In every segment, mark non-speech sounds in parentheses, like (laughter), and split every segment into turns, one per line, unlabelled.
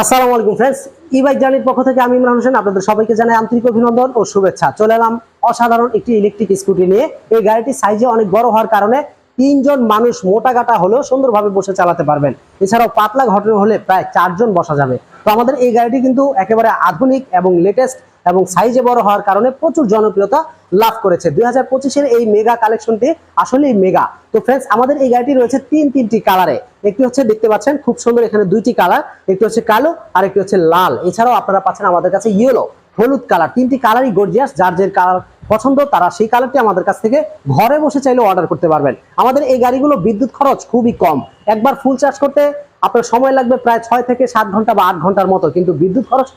আসসালামু আলাইকুম ফ্রেন্ডস ই বাইক জার্নির পক্ষ থেকে আমি ইমরান হোসেন, আপনাদের সবাইকে জানাই আন্তরিক অভিনন্দন ও শুভেচ্ছা। চলে এলাম অসাধারণ একটি ইলেকট্রিক স্কুটি নিয়ে। এই গাড়িটি সাইজে অনেক বড় হওয়ার কারণে তিনজন মানুষ মোটা গাটা হলেও সুন্দরভাবে বসে চালাতে পারবেন। এছাড়াও পাতলা ঘটনা হলে প্রায় চারজন বসা যাবে। তো আমাদের এই গাড়িটি কিন্তু একেবারে আধুনিক এবং লেটেস্ট এবং সাইজে বড় হওয়ার কারণে প্রচুর জনপ্রিয়তা লাভ করেছে। দুই হাজার পঁচিশের এই মেগা কালেকশনটি আসলেই মেগা তো ফ্রেন্ডস আমাদের এই গাড়িটি রয়েছে তিন তিনটি কালারে একটি হচ্ছে দেখতে পাচ্ছেন, খুব সুন্দর এখানে দুইটি কালার একটি হচ্ছে কালো, আর একটি হচ্ছে লাল। এছাড়াও আপনারা পাচ্ছেন আমাদের কাছে ইয়েলো হলুদ কালার তিনটি কালারই গর্জিয়াস যার যে কালার পছন্দ, তারা সেই কালারটি আমাদের কাছ থেকে ঘরে বসে চাইলে অর্ডার করতে পারবেন। আমাদের এই গাড়িগুলো বিদ্যুৎ খরচ খুবই কম। একবার ফুল চার্জ করতে আপনার সময় লাগবে প্রায় ছয় থেকে সাত ঘণ্টা বা আট ঘণ্টার মতো, কিন্তু বিদ্যুৎ খরচ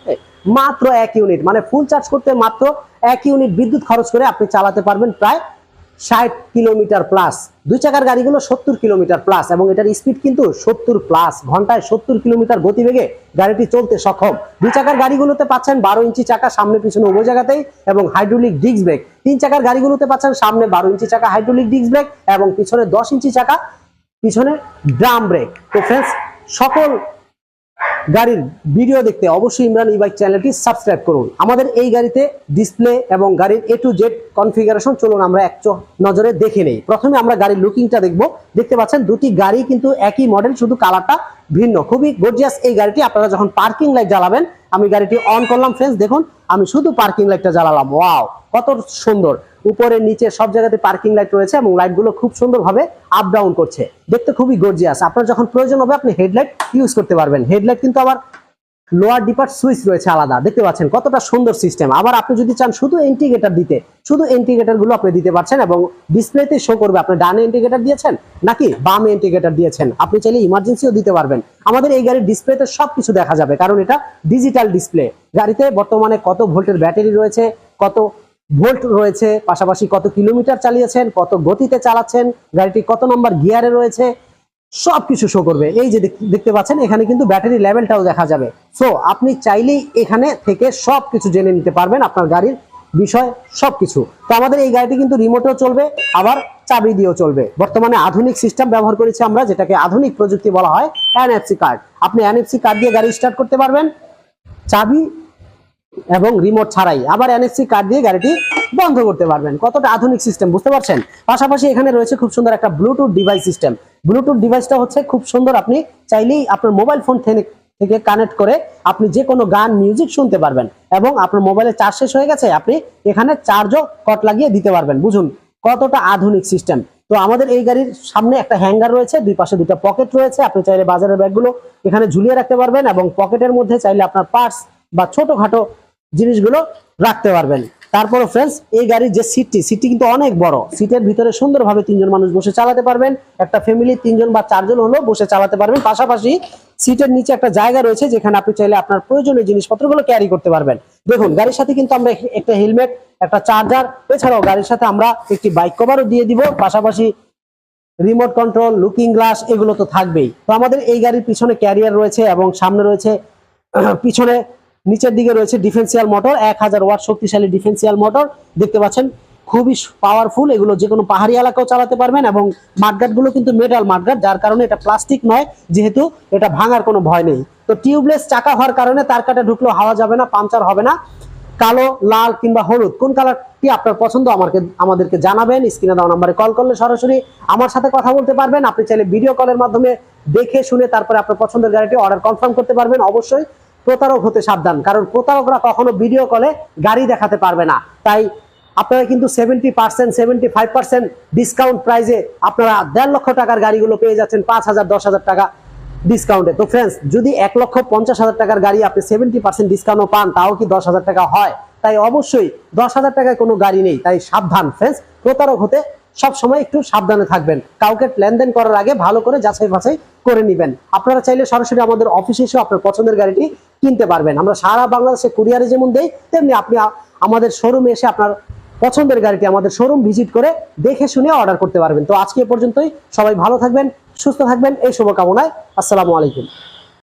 মাত্র এক ইউনিট মানে ফুল চার্জ করতে মাত্র এক ইউনিট বিদ্যুৎ খরচ করে আপনি চালাতে পারবেন প্রায় ষাট কিলোমিটার প্লাস দুই চাকার গাড়িগুলো সত্তর কিলোমিটার প্লাস এবং এটার স্পিড কিন্তু সত্তর প্লাস ঘন্টায় সত্তর কিলোমিটার গতিবেগে গাড়িটি চলতে সক্ষম। দুই চাকার গাড়িগুলোতে পাচ্ছেন বারো ইঞ্চি চাকা সামনে, পিছনে উভয় জায়গাতেই এবং হাইড্রোলিক ডিস্ক ব্রেক তিন চাকার গাড়িগুলোতে পাচ্ছেন সামনে বারো ইঞ্চি চাকা হাইড্রোলিক ডিস্ক ব্রেক এবং পিছনে দশ ইঞ্চি চাকা, পিছনে ড্রাম ব্রেক তো ফ্রেন্ডস সকল গাড়ির ভিডিও দেখতে অবশ্যই ইমরান ই বাইক চ্যানেলটি সাবস্ক্রাইব করুন। আমাদের এই গাড়িতে ডিসপ্লে এবং গাড়ির এ টু জেড কনফিগারেশন চলুন আমরা এক নজরে দেখে নেই। প্রথমে আমরা গাড়ির লুকিংটা দেখব। দেখতে পাচ্ছেন দুটি গাড়ি কিন্তু একই মডেল শুধু কালারটা ভিন্ন। খুবই গর্জিয়াস এই গাড়িটি আপনারা যখন পার্কিং লাইট জ্বালাবেন, আমি গাড়িটি অন করলাম ফ্রেন্ডস দেখুন, আমি শুধু পার্কিং লাইটটা জ্বালালাম। ওয়াও কত সুন্দর। উপরে, নিচে সব জায়গাতে পার্কিং লাইট রয়েছে এবং লাইটগুলো খুব সুন্দরভাবে আপ ডাউন করছে। দেখতে খুবই গর্জিয়াস আপনার যখন প্রয়োজন হবে, আপনি হেডলাইট ইউজ করতে পারবেন। হেডলাইট কিন্তু আবার লোয়ার ডিপার সুইচ রয়েছে আলাদা। দেখতে পাচ্ছেন কতটা সুন্দর সিস্টেম আবার আপনি যদি চান শুধু ইন্টিগ্রেটর দিতে, শুধু ইন্টিগ্রেটরগুলো আপনি দিতে পারছেন এবং ডিসপ্লেতে শো করবে। আপনি ডানে ইন্টিগ্রেটর দিয়েছেন নাকি বামে ইন্টিগ্রেটর দিয়েছেন? আপনি চাইলে ইমার্জেন্সিও দিতে পারবেন। আমাদের এই গাড়ির ডিসপ্লেতে সবকিছু দেখা যাবে, কারণ এটা ডিজিটাল ডিসপ্লে গাড়িতে বর্তমানে কত ভোল্টের ব্যাটারি রয়েছে, কত ভোল্ট রয়েছে, পাশাপাশি কত কিলোমিটার চালিয়েছেন, কত গতিতে চালাচ্ছেন, গাড়িটি কত নম্বর গিয়ারে রয়েছে সব কিছু শো করবে। এই যে দেখতে পাচ্ছেন, এখানে কিন্তু ব্যাটারি লেভেলটাও দেখা যাবে। সো আপনি চাইলেই এখানে থেকে সব কিছু জেনে নিতে পারবেন আপনার গাড়ির বিষয় সবকিছু। তো আমাদের এই গাড়িটি কিন্তু রিমোটেও চলবে, আবার চাবি দিয়েও চলবে। বর্তমানে আধুনিক সিস্টেম ব্যবহার করেছি আমরা, যেটাকে আধুনিক প্রযুক্তি বলা হয় এনএফসি কার্ড আপনি এনএফসি কার্ড দিয়ে গাড়ি স্টার্ট করতে পারবেন। চাবি এবং রিমোট ছাড়াই। আবার এনএফসি কার্ড দিয়ে গাড়িটি বন্ধ করতে পারবেন। কতটা আধুনিক সিস্টেম বুঝতে পারছেন? পাশাপাশি এখানে রয়েছে খুব সুন্দর একটা ব্লুটুথ ডিভাইস সিস্টেম ব্লুটুথ ডিভাইসটা হচ্ছে খুব সুন্দর, আপনি চাইলেই আপনার মোবাইল ফোন থেকে কানেক্ট করে আপনি যে কোনো গান মিউজিক শুনতে পারবেন এবং আপনার মোবাইলে চার্জ শেষ হয়ে গেছে, আপনি এখানে চার্জও কট লাগিয়ে দিতে পারবেন। বুঝুন কতটা আধুনিক সিস্টেম তো আমাদের এই গাড়ির সামনে একটা হ্যাঙ্গার রয়েছে, দুই পাশে দুটো পকেট রয়েছে, আপনি চাইলে বাজারের ব্যাগগুলো এখানে ঝুলিয়ে রাখতে পারবেন এবং পকেটের মধ্যে চাইলে আপনার পার্স বা ছোটখাটো জিনিসগুলো রাখতে পারবেন। তারপরে ফ্রেন্ডস এই গাড়ির যে সিটটি সিটটি কিন্তু অনেক বড়। সিটের ভিতরে সুন্দরভাবে তিনজন মানুষ বসে চালাতে পারবেন। একটা ফ্যামিলি তিনজন বা চারজন হলেও বসে চালাতে পারবেন। পাশাপাশি সিটের নিচে একটা জায়গা রয়েছে, যেখানে আপনি চাইলে আপনার প্রয়োজনীয় জিনিসপত্রগুলো ক্যারি করতে পারবেন। দেখুন, গাড়ির সাথে কিন্তু আমরা একটা হেলমেট একটা চার্জার এছাড়াও গাড়ির সাথে আমরা একটি বাইক কভারও দিয়ে দিব। পাশাপাশি রিমোট কন্ট্রোল লুকিং গ্লাস এগুলো তো থাকবেই। তো আমাদের এই গাড়ির পিছনে ক্যারিয়ার রয়েছে এবং সামনে রয়েছে, (clears throat) পিছনে নিচের দিকে রয়েছে ডিফেন্সিয়াল মোটর, এক হাজার ওয়াট শক্তিশালী ডিফেন্সিয়াল মোটর। দেখতে পাচ্ছেন, খুবই পাওয়ারফুল এগুলো যে কোনো পাহাড়ি এলাকাও চালাতে পারবেন এবং মাঠগাটগুলো কিন্তু মেটাল মাঠগাট যার কারণে এটা প্লাস্টিক নয়, যেহেতু এটা ভাঙার কোনো ভয় নেই। তো টিউবলেস চাকা হওয়ার কারণে তার কাটা ঢুকলেও হাওয়া যাবে না, পাংচার হবে না। কালো, লাল কিংবা হলুদ, কোন কালারটি আপনার পছন্দ আমাকে আমাদেরকে জানাবেন স্ক্রিনে দেওয়া নাম্বারে কল করলে সরাসরি আমার সাথে কথা বলতে পারবেন। আপনি চাইলে ভিডিও কলের মাধ্যমে দেখে, শুনে তারপরে আপনার পছন্দের গাড়িটি অর্ডার কনফার্ম করতে পারবেন। অবশ্যই প্রতারক হতে সাবধান। কারণ প্রতারকরা কখনো ভিডিও কলে গাড়ি দেখাতে পারবে না। তাই আপনারা কিন্তু seventy percent seventy five percent discount প্রাইজে আপনারা দেড় লক্ষ টাকার গাড়িগুলো পেয়ে যাচ্ছেন, পাঁচ হাজার, দশ হাজার টাকা ডিসকাউন্টে তো ফ্রেন্ডস যদি এক লক্ষ পঞ্চাশ হাজার টাকার গাড়ি আপনি সেভেন্টি পার্সেন্ট ডিসকাউন্টও পান, তাও কি দশ হাজার টাকা হয়? তাই অবশ্যই দশ হাজার টাকায় কোনো গাড়ি নেই, তাই সাবধান। ফ্রেন্ডস প্রতারক হতে সব সময় একটু সাবধানে থাকবেন। কাউকে লেনদেন করার আগে ভালো করে যাচাই বাছাই করে নেবেন। আপনারা চাইলে সরাসরি আমাদের অফিসে এসে আপনার পছন্দের গাড়িটি কিনতে পারবেন। আমরা সারা বাংলাদেশে কুরিয়ারে যেমন দেই, তেমনি আপনি আমাদের শোরুমে এসে আপনার পছন্দের গাড়িটি আমাদের শোরুম ভিজিট করে দেখে শুনে অর্ডার করতে পারবেন। তো আজকে পর্যন্তই। সবাই ভালো থাকবেন, সুস্থ থাকবেন। এই শুভকামনায় আসসালামু আলাইকুম।